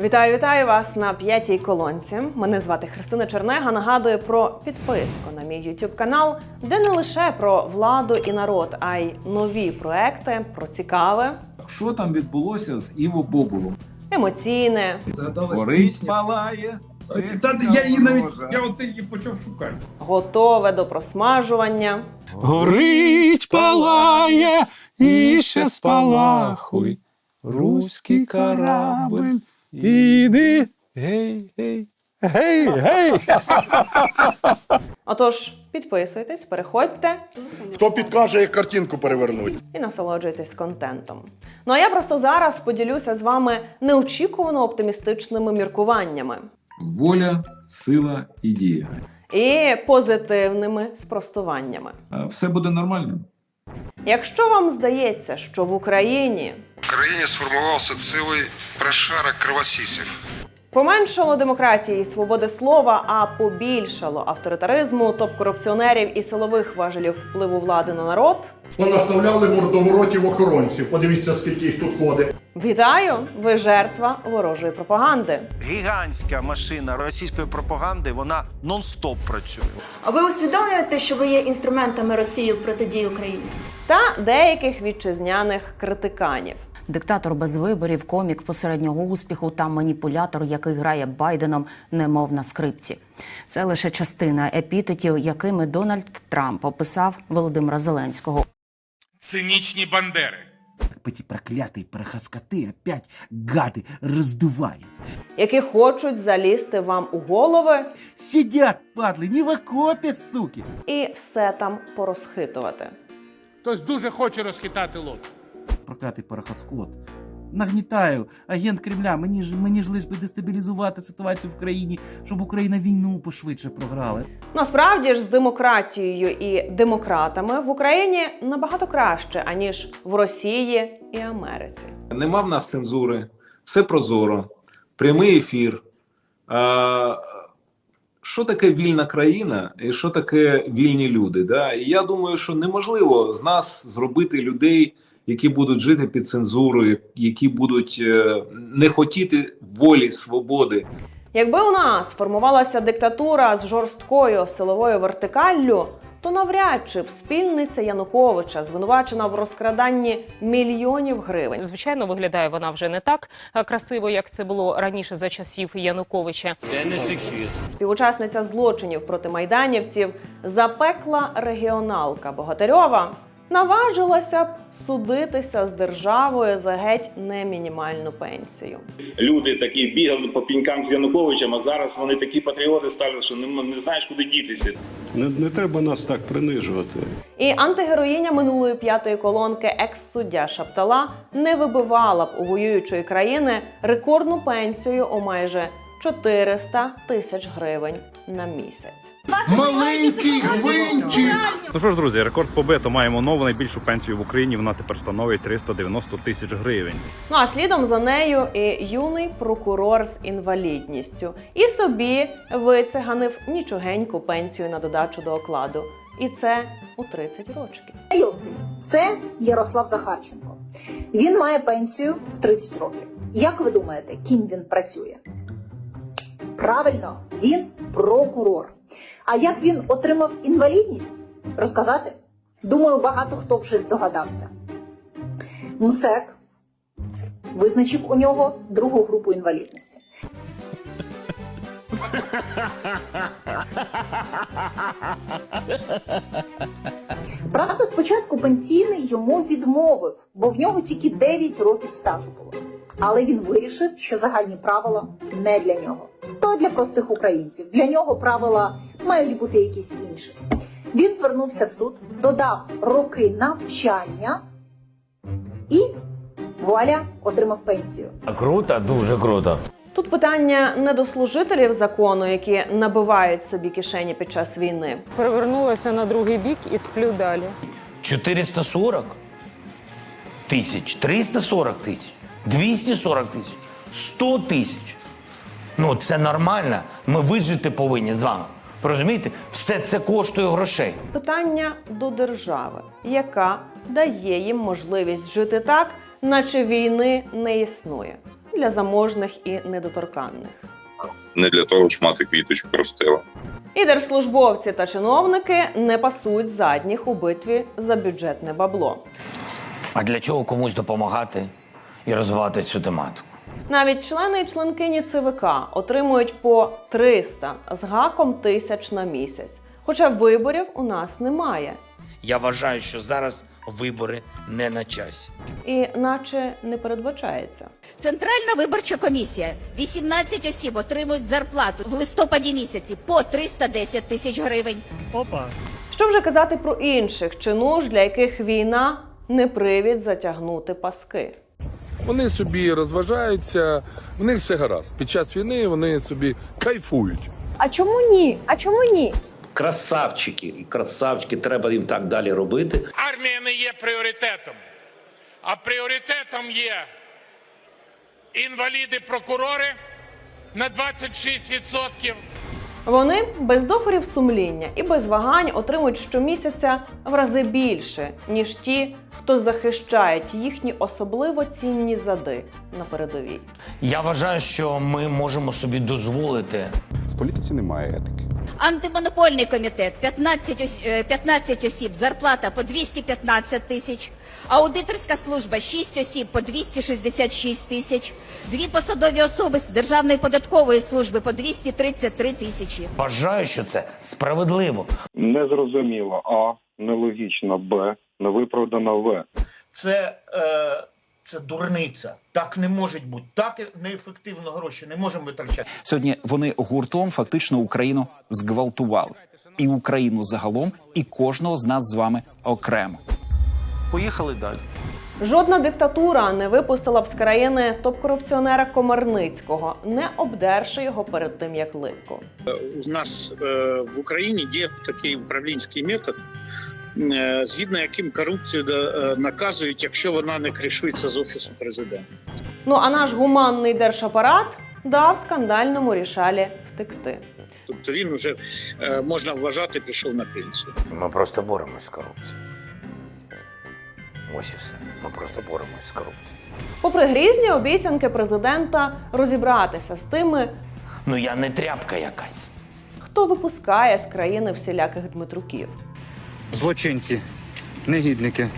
Вітаю, вітаю вас на п'ятій колонці. Мене звати Христина Чернега. Нагадую про підписку на мій YouTube канал, де не лише про владу і народ, а й нові проекти про цікаве, Що там відбулося з Іво Бобулом? емоційне, Горить палає. Та я її навіть я оце її почав шукати. готове до просмажування. Горить, палає, і ще спалахуй. Руський корабль, іди. Гей, гей, гей, гей. Отож, підписуйтесь, переходьте Хто підкаже, як картинку перевернуть? і насолоджуйтесь контентом. Ну а я просто зараз поділюся з вами неочікувано оптимістичними міркуваннями Воля, сила і дія. і позитивними спростуваннями. Все буде нормально. Якщо вам здається, що в Україні В країні сформувався цілий прошарок кровосісів. поменшало демократії і свободи слова, а побільшало авторитаризму, топ-корупціонерів і силових важелів впливу влади на народ. Понаставляли мордоворотів охоронців. Подивіться, скільки їх тут ходить. Вітаю! Ви жертва ворожої пропаганди. гігантська машина російської пропаганди, вона нон-стоп працює. А ви усвідомлюєте, що ви є інструментами Росії в протидії Україні? та деяких вітчизняних критиканів. Диктатор без виборів, комік посереднього успіху та маніпулятор, який грає Байденом, немов на скрипці. Це лише частина епітетів, якими Дональд Трамп описав Володимира Зеленського. Циничні бандери. Эти проклятые порохоскоты опять гады раздувают. які хочуть залізти вам у голови Сидят, падлы, не в окопе, суки. і все там порозхитувати. Хтось дуже хоче розхитати лоб. Проклятий порохоскот. Нагнітаю, агент Кремля, мені ж мені ж лиш би дестабілізувати ситуацію в країні, щоб Україна війну пошвидше програла. Насправді ж з демократією і демократами в Україні набагато краще аніж в Росії і Америці. Нема в нас цензури, все прозоро, прямий ефір. Що таке вільна країна і що таке вільні люди? Да? І я думаю, що неможливо з нас зробити людей, які будуть жити під цензурою, які будуть е, не хотіти волі, свободи. Якби у нас формувалася диктатура з жорсткою силовою вертикаллю, то навряд чи б спільниця Януковича, звинувачена в розкраданні мільйонів гривень, Звичайно, виглядає вона вже не так е, красиво, як це було раніше за часів Януковича. співучасниця злочинів проти майданівців, запекла регіоналка Богатирьова, наважилася б судитися з державою за геть не мінімальну пенсію. Люди такі бігали по пінькам з Януковичем, а зараз вони такі патріоти стали, що не, не знаєш, куди дітися. Не, не треба нас так принижувати. І антигероїня минулої п'ятої колонки, екс-суддя Шаптала, не вибивала б у воюючої країни рекордну пенсію у майже 400 тисяч гривень на місяць. Маленький гвинтик! Ну що ж, друзі, рекорд побито. Маємо нову найбільшу пенсію в Україні. Вона тепер становить 390 тисяч гривень. Ну а слідом за нею і юний прокурор з інвалідністю. І собі вициганив нічогеньку пенсію на додачу до окладу. І це у 30 років. Це Ярослав Захарченко. Він має пенсію в 30 років. Як ви думаєте, ким він працює? Правильно, він прокурор. А як він отримав інвалідність? Розказати? Думаю, багато хто вже здогадався. МСЕК визначив у нього другу групу інвалідності. Правда, спочатку пенсійний йому відмовив, бо в нього тільки 9 років стажу було. Але він вирішив, що загальні правила не для нього. То для простих українців. Для нього правила мають бути якісь інші. Він звернувся в суд, додав роки навчання і вуаля отримав пенсію. Круто, дуже круто. Тут питання не до служителів закону, які набивають собі кишені під час війни. Перевернулася на другий бік і сплю далі. 440 тисяч, 340 тисяч, 240 тисяч, 100 тисяч. Ну, це нормально. Ми вижити повинні з вами. Розумієте? Все це коштує грошей. Питання до держави, яка дає їм можливість жити так, наче війни не існує. для заможних і недоторканних. Не для того, щоб мати квіточку ростила. І держслужбовці та чиновники не пасують задніх у битві за бюджетне бабло. А для чого комусь допомагати і розвивати цю тематику? Навіть члени і членкині ЦВК отримують по 300 з гаком тисяч на місяць. Хоча виборів у нас немає. Я вважаю, що зараз вибори не на часі. І наче не передбачається. Центральна виборча комісія. 18 осіб отримують зарплату в листопаді місяці по 310 тисяч гривень. Що вже казати про інших чинуш, для яких війна не привід затягнути паски. Вони собі розважаються, в них все гаразд. Під час війни вони собі кайфують. А чому ні? А чому ні? Красавчики, і красавчики, треба їм так далі робити. Армія не є пріоритетом, а пріоритетом є інваліди-прокурори на 26%. Вони без докорів сумління і без вагань отримують щомісяця в рази більше, ніж ті, хто захищають їхні особливо цінні зади на передовій. Я вважаю, що ми можемо собі дозволити В політиці немає етики. Антимонопольний комітет 15, ос- е, 15 осіб, зарплата по 215 тисяч. Аудиторська служба 6 осіб по 266 тисяч. Дві посадові особи з Державної податкової служби по 233 тисячі. Вважаю, що це справедливо. Незрозуміло. А. Нелогічно. Б. Невиправдано В. Це, е, це дурниця. Так не може бути. Так неефективно гроші не можемо витрачати. Сьогодні вони гуртом фактично Україну зґвалтували. І Україну загалом, і кожного з нас з вами окремо. Поїхали далі. Жодна диктатура не випустила б з країни топ-корупціонера Комарницького, не обдерши його перед тим, як липко. У нас е, в Україні є такий управлінський метод, згідно яким корупцію е, наказують, якщо вона не кришується з офісу президента. Ну а наш гуманний держапарат дав скандальному рішалі втекти. Тобто він уже е, можна вважати, пішов на пенсію. Ми просто боремось з корупцією. Ось і все. Ми просто боремось з корупцією. Попри грізні обіцянки президента розібратися з тими, Ну я не тряпка якась. хто випускає з країни всіляких дмитруків. Злочинці, негідники.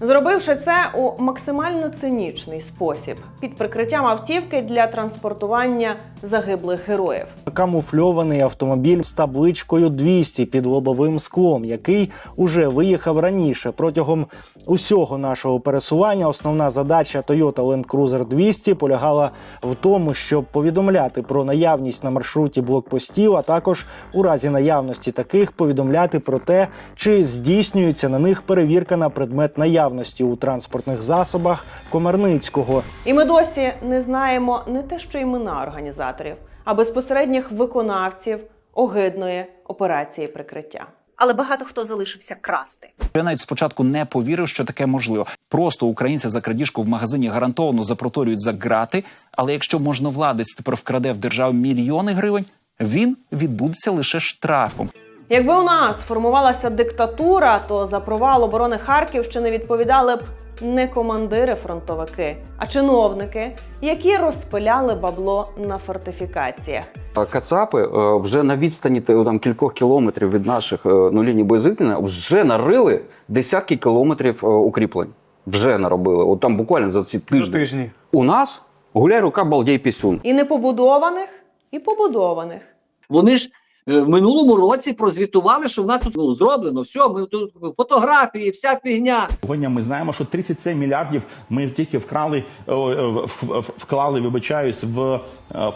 Зробивши це у максимально цинічний спосіб під прикриттям автівки для транспортування загиблих героїв. Камуфльований автомобіль з табличкою 200 під лобовим склом, який уже виїхав раніше. Протягом усього нашого пересування основна задача Toyota Land Cruiser 200 полягала в тому, щоб повідомляти про наявність на маршруті блокпостів, а також у разі наявності таких повідомляти про те, чи здійснюється на них перевірка на предмет наявності у транспортних засобах Комарницького. І ми досі не знаємо не те, що імена організаторів, а безпосередніх виконавців огидної операції прикриття. Але багато хто залишився красти. Я навіть спочатку не повірив, що таке можливо. Просто українця за крадіжку в магазині гарантовано запроторюють за грати. Але якщо можновладець тепер вкраде в державу мільйони гривень, він відбудеться лише штрафом. Якби у нас формувалася диктатура, то за провал оборони Харківщини відповідали б не командири фронтовики, а чиновники, які розпиляли бабло на фортифікаціях. Кацапи е, вже на відстані там кількох кілометрів від наших е, ну, ліній боєзіткнення вже нарили десятки кілометрів е, укріплень. Вже наробили. От там буквально за ці тижні. тижні. У нас гуляй рука, балдій пісюн. І непобудованих, і побудованих. Вони ж в минулому році прозвітували, що в нас тут ну, зроблено все. Ми тут фотографії, вся фігня. Сьогодні ми знаємо, що 37 мільярдів ми тільки вкрали, в- в- вклали, вибачаюсь, в е,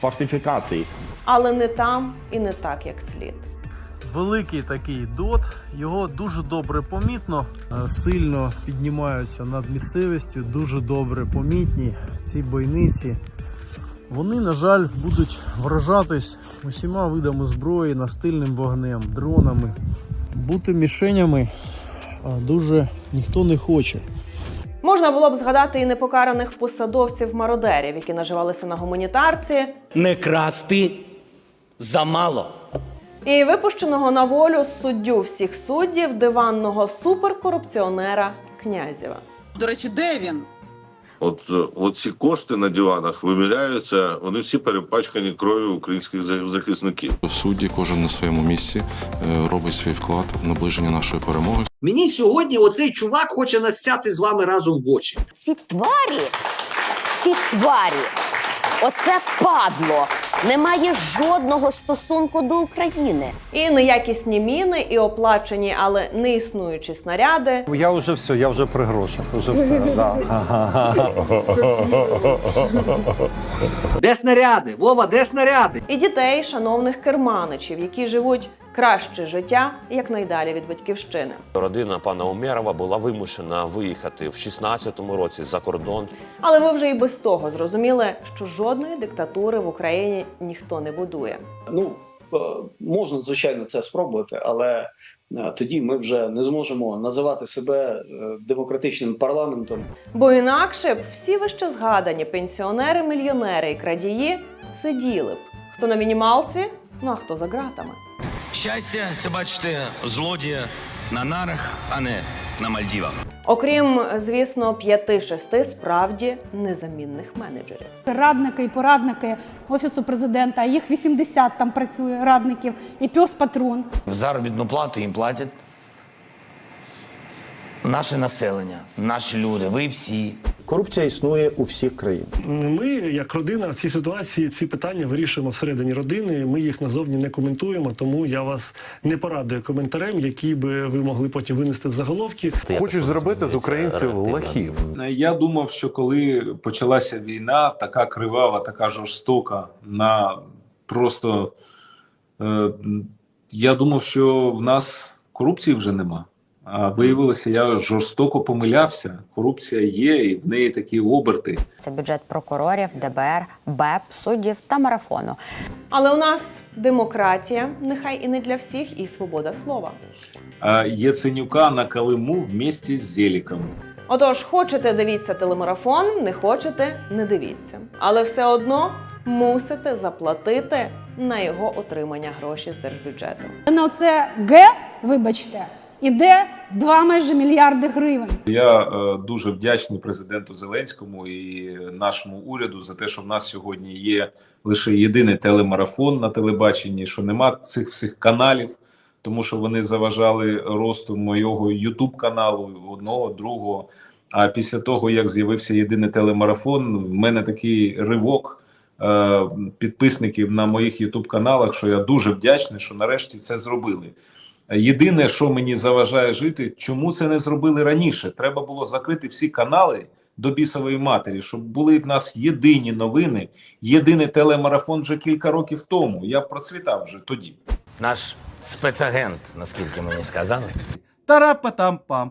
фортифікації. Але не там і не так, як слід. Великий такий дот, його дуже добре помітно, е, сильно піднімаються над місцевістю, дуже добре помітні ці бойниці. Вони, на жаль, будуть вражатись усіма видами зброї, настильним вогнем, дронами. Бути мішенями дуже ніхто не хоче. Можна було б згадати і непокараних посадовців-мародерів, які наживалися на гуманітарці, Не красти замало. і випущеного на волю суддю всіх суддів диванного суперкорупціонера Князєва. До речі, де він? От, оці кошти на диванах виміряються, вони всі перепачкані кров'ю українських захисників. Судді кожен на своєму місці е, робить свій вклад в наближення нашої перемоги. Мені сьогодні оцей чувак хоче насяти з вами разом в очі. Ці тварі, ці тварі, оце падло, не має жодного стосунку до України. І неякісні міни, і оплачені, але не існуючі снаряди. Я вже все, я вже при грошах. Вже все. Да. Де снаряди? Вова, де снаряди? І дітей, шановних керманичів, які живуть краще життя якнайдалі від батьківщини. Родина пана Умєрова була вимушена виїхати в 16-му році за кордон. Але ви вже і без того зрозуміли, що жодної диктатури в Україні ніхто не будує. Ну е, можна звичайно це спробувати, але е, тоді ми вже не зможемо називати себе е, демократичним парламентом. Бо інакше б всі вище згадані пенсіонери, мільйонери і крадії сиділи б хто на мінімалці, ну а хто за ґратами. Щастя, це бачите, злодія на нарах, а не на Мальдівах. Окрім, звісно, п'яти-шести справді незамінних менеджерів. радники і порадники офісу президента. Їх 80 там працює радників, і пес патрон. В заробітну плату їм платять наше населення, наші люди, ви всі. Корупція існує у всіх країнах. Ми, як родина, в цій ситуації ці питання вирішуємо всередині родини. Ми їх назовні не коментуємо, тому я вас не порадую коментарем, які би ви могли потім винести в заголовки. Хочуть зробити з українців лахів. Я думав, що коли почалася війна, така кривава, така жорстока, на просто е, я думав, що в нас корупції вже нема. А виявилося, я жорстоко помилявся. Корупція є, і в неї такі оберти. Це бюджет прокурорів, ДБР, БЕП, суддів та марафону. Але у нас демократія, нехай і не для всіх, і свобода слова. А Яценюка на Калиму вместе з Зеліком. Отож, хочете дивіться телемарафон, не хочете, не дивіться. Але все одно мусите заплатити на його отримання гроші з держбюджету. На оце Г, вибачте, іде 2 майже мільярди гривень. Я е, дуже вдячний президенту Зеленському і нашому уряду за те, що в нас сьогодні є лише єдиний телемарафон на телебаченні, що нема цих всіх каналів, тому що вони заважали росту моєго Ютуб каналу одного, другого. А після того, як з'явився єдиний телемарафон, в мене такий ривок е, підписників на моїх Ютуб каналах, що я дуже вдячний, що нарешті це зробили. Єдине, що мені заважає жити, чому це не зробили раніше? Треба було закрити всі канали до бісової матері, щоб були в нас єдині новини, єдиний телемарафон вже кілька років тому. Я процвітав вже тоді. Наш спецагент, наскільки мені сказали. Тарапа-там-пам.